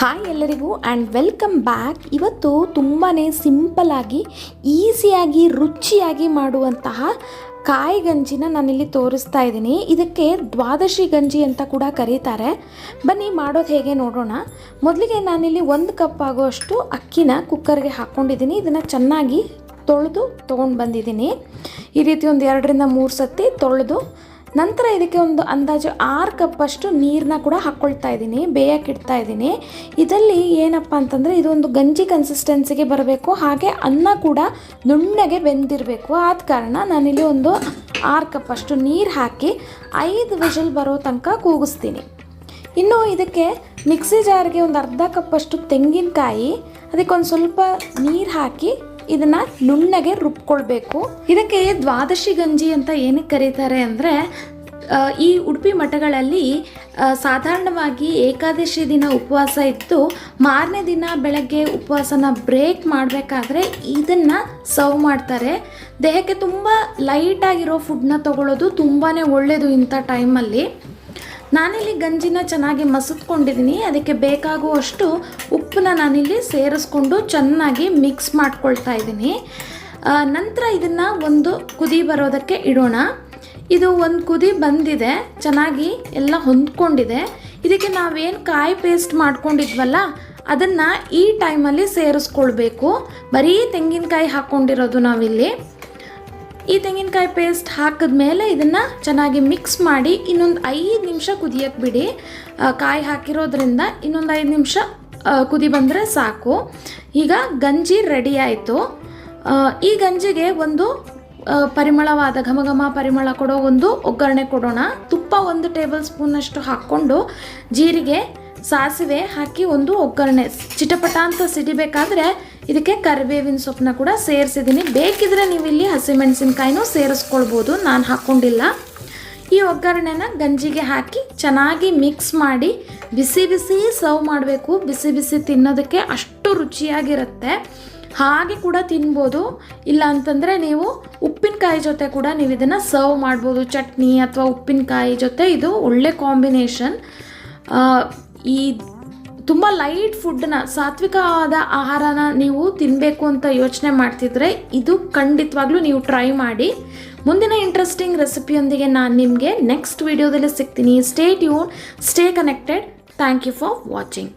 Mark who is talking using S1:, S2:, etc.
S1: Hi ಎಲ್ಲರಿಗೂ and welcome back ಇವತ್ತು ತುಂಬಾ ಸಿಂಪಲಾಗಿ ಈಸಿಯಾಗಿ ರುಚಿಯಾಗಿ ಮಾಡುವಂತಹ ಕಾಯಿ ಗಂಜಿನ ನಾನಿಲ್ಲಿ ತೋರಿಸ್ತಾ ಇದ್ದೀನಿ. ಇದಕ್ಕೆ ದ್ವಾದಶಿ ಗಂಜಿ ಅಂತ ಕೂಡ ಕರೀತಾರೆ. ಬನ್ನಿ ಮಾಡೋದು ಹೇಗೆ ನೋಡೋಣ. ಮೊದಲಿಗೆ ನಾನಿಲ್ಲಿ ಒಂದು ಕಪ್ ಆಗುವಷ್ಟು ಅಕ್ಕಿನ ಕುಕ್ಕರ್ಗೆ ಹಾಕ್ಕೊಂಡಿದ್ದೀನಿ ಇದನ್ನು ಚೆನ್ನಾಗಿ ತೊಳೆದು ತೊಗೊಂಡು ಬಂದಿದ್ದೀನಿ. ಈ ರೀತಿ ಒಂದು ಎರಡರಿಂದ ಮೂರು ಸತಿ ತೊಳೆದು ನಂತರ ಇದಕ್ಕೆ ಒಂದು ಅಂದಾಜು ಆರು ಕಪ್ಪಷ್ಟು ನೀರನ್ನ ಕೂಡ ಹಾಕ್ಕೊಳ್ತಾ ಇದ್ದೀನಿ, ಬೇಯಕ್ಕೆ ಇಡ್ತಾ ಇದ್ದೀನಿ. ಇದರಲ್ಲಿ ಏನಪ್ಪ ಅಂತಂದರೆ ಇದೊಂದು ಗಂಜಿ ಕನ್ಸಿಸ್ಟೆನ್ಸಿಗೆ ಬರಬೇಕು, ಹಾಗೆ ಅನ್ನ ಕೂಡ ನುಣ್ಣಗೆ ಬೆಂದಿರಬೇಕು. ಆದ ಕಾರಣ ನಾನಿಲ್ಲಿ ಒಂದು ಆರು ಕಪ್ಪಷ್ಟು ನೀರು ಹಾಕಿ ಐದು ವಿಷಲ್ ಬರೋ ತನಕ ಕೂಗಿಸ್ತೀನಿ. ಇನ್ನು ಇದಕ್ಕೆ ಮಿಕ್ಸಿ ಜಾರ್ಗೆ ಒಂದು ಅರ್ಧ ಕಪ್ಪಷ್ಟು ತೆಂಗಿನಕಾಯಿ ಅದಕ್ಕೆ ಒಂದು ಸ್ವಲ್ಪ ನೀರು ಹಾಕಿ ಇದನ್ನ ನುಣ್ಣಗೆ ರುಬ್ಕೊಳ್ಬೇಕು. ಇದಕ್ಕೆ ದ್ವಾದಶಿ ಗಂಜಿ ಅಂತ ಏನಕ್ಕೆ ಕರೀತಾರೆ ಅಂದರೆ ಈ ಉಡುಪಿ ಮಠಗಳಲ್ಲಿ ಸಾಧಾರಣವಾಗಿ ಏಕಾದಶಿ ದಿನ ಉಪವಾಸ ಇತ್ತು ಮಾರನೇ ದಿನ ಬೆಳಗ್ಗೆ ಉಪವಾಸನ ಬ್ರೇಕ್ ಮಾಡಬೇಕಾದ್ರೆ ಇದನ್ನು ಸರ್ವ್ ಮಾಡ್ತಾರೆ. ದೇಹಕ್ಕೆ ತುಂಬ ಲೈಟಾಗಿರೋ ಫುಡ್ನ ತಗೊಳ್ಳೋದು ತುಂಬಾ ಒಳ್ಳೆಯದು ಇಂಥ ಟೈಮಲ್ಲಿ ನಾನಿಲ್ಲಿ ಗಂಜಿನ ಚೆನ್ನಾಗಿ ಮಸತ್ಕೊಂಡಿದ್ದೀನಿ ಅದಕ್ಕೆ ಬೇಕಾಗುವಷ್ಟು ಉಪ್ಪನ್ನ ನಾನಿಲ್ಲಿ ಸೇರಿಸ್ಕೊಂಡು ಚೆನ್ನಾಗಿ ಮಿಕ್ಸ್ ಮಾಡ್ಕೊಳ್ತಾ ಇದ್ದೀನಿ ನಂತರ ಇದನ್ನು ಒಂದು ಕುದಿ ಬರೋದಕ್ಕೆ ಇಡೋಣ. ಇದು ಒಂದು ಕುದಿ ಬಂದಿದೆ, ಚೆನ್ನಾಗಿ ಎಲ್ಲ ಹೊಂದ್ಕೊಂಡಿದೆ. ಇದಕ್ಕೆ ನಾವೇನು ಕಾಯಿ ಪೇಸ್ಟ್ ಮಾಡ್ಕೊಂಡಿದ್ವಲ್ಲ, ಅದನ್ನು ಈ ಟೈಮಲ್ಲಿ ಸೇರಿಸ್ಕೊಳ್ಬೇಕು. ಬರೀ ತೆಂಗಿನಕಾಯಿ ಹಾಕ್ಕೊಂಡಿರೋದು ನಾವಿಲ್ಲಿ. ಈ ತೆಂಗಿನಕಾಯಿ ಪೇಸ್ಟ್ ಹಾಕಿದ ಮೇಲೆ ಇದನ್ನು ಚೆನ್ನಾಗಿ ಮಿಕ್ಸ್ ಮಾಡಿ ಇನ್ನೊಂದು ಐದು ನಿಮಿಷ ಕುದಿಯಕ್ಕೆ ಬಿಡಿ. ಕಾಯಿ ಹಾಕಿರೋದ್ರಿಂದ ಇನ್ನೊಂದು ಐದು ನಿಮಿಷ ಕುದಿ ಬಂದರೆ ಸಾಕು. ಈಗ ಗಂಜಿ ರೆಡಿ ಆಯಿತು. ಈ ಗಂಜಿಗೆ ಒಂದು ಪರಿಮಳವಾದ ಘಮ ಘಮ ಪರಿಮಳ ಕೊಡೋ ಒಂದು ಒಗ್ಗರಣೆ ಕೊಡೋಣ. ತುಪ್ಪ ಒಂದು ಟೇಬಲ್ ಸ್ಪೂನಷ್ಟು ಹಾಕ್ಕೊಂಡು ಜೀರಿಗೆ, ಸಾಸಿವೆ ಹಾಕಿ ಒಂದು ಒಗ್ಗರಣೆ. ಚಿಟಪಟ ಅಂತ ಸಿಡಿಬೇಕಾದ್ರೆ ಇದಕ್ಕೆ ಕರಿಬೇವಿನ ಸೊಪ್ಪನ್ನ ಕೂಡ ಸೇರಿಸಿದ್ದೀನಿ. ಬೇಕಿದ್ರೆ ನೀವು ಇಲ್ಲಿ ಹಸಿಮೆಣಸಿನ್ಕಾಯಿನೂ ಸೇರಿಸ್ಕೊಳ್ಬೋದು. ನಾನು ಹಾಕ್ಕೊಂಡಿಲ್ಲ ಈ ಒಗ್ಗರಣೆನ ಗಂಜಿಗೆ ಹಾಕಿ ಚೆನ್ನಾಗಿ ಮಿಕ್ಸ್ ಮಾಡಿ ಬಿಸಿ ಬಿಸಿ ಸರ್ವ್ ಮಾಡಬೇಕು. ಬಿಸಿ ಬಿಸಿ ತಿನ್ನೋದಕ್ಕೆ ಅಷ್ಟು ರುಚಿಯಾಗಿರುತ್ತೆ. ಹಾಗೆ ಕೂಡ ತಿನ್ಬೋದು. ಇಲ್ಲ ಅಂತಂದರೆ ನೀವು ಉಪ್ಪಿನಕಾಯಿ ಜೊತೆ ಕೂಡ ನೀವು ಇದನ್ನು ಸರ್ವ್ ಮಾಡ್ಬೋದು. ಚಟ್ನಿ ಅಥವಾ ಉಪ್ಪಿನಕಾಯಿ ಜೊತೆ ಇದು ಒಳ್ಳೆ ಕಾಂಬಿನೇಷನ್ ಈ ತುಂಬ ಲೈಟ್ ಫುಡ್ನ ಸಾತ್ವಿಕವಾದ ಆಹಾರನ ನೀವು ತಿನ್ನಬೇಕು ಅಂತ ಯೋಚನೆ ಮಾಡ್ತಿದ್ರೆ ಇದು ಖಂಡಿತವಾಗ್ಲೂ ನೀವು ಟ್ರೈ ಮಾಡಿ. ಮುಂದಿನ ಇಂಟ್ರೆಸ್ಟಿಂಗ್ ರೆಸಿಪಿಯೊಂದಿಗೆ ನಾನು ನಿಮಗೆ ನೆಕ್ಸ್ಟ್ ವಿಡಿಯೋದಲ್ಲಿ ಸಿಗ್ತೀನಿ. Stay tune stay connected thank you for watching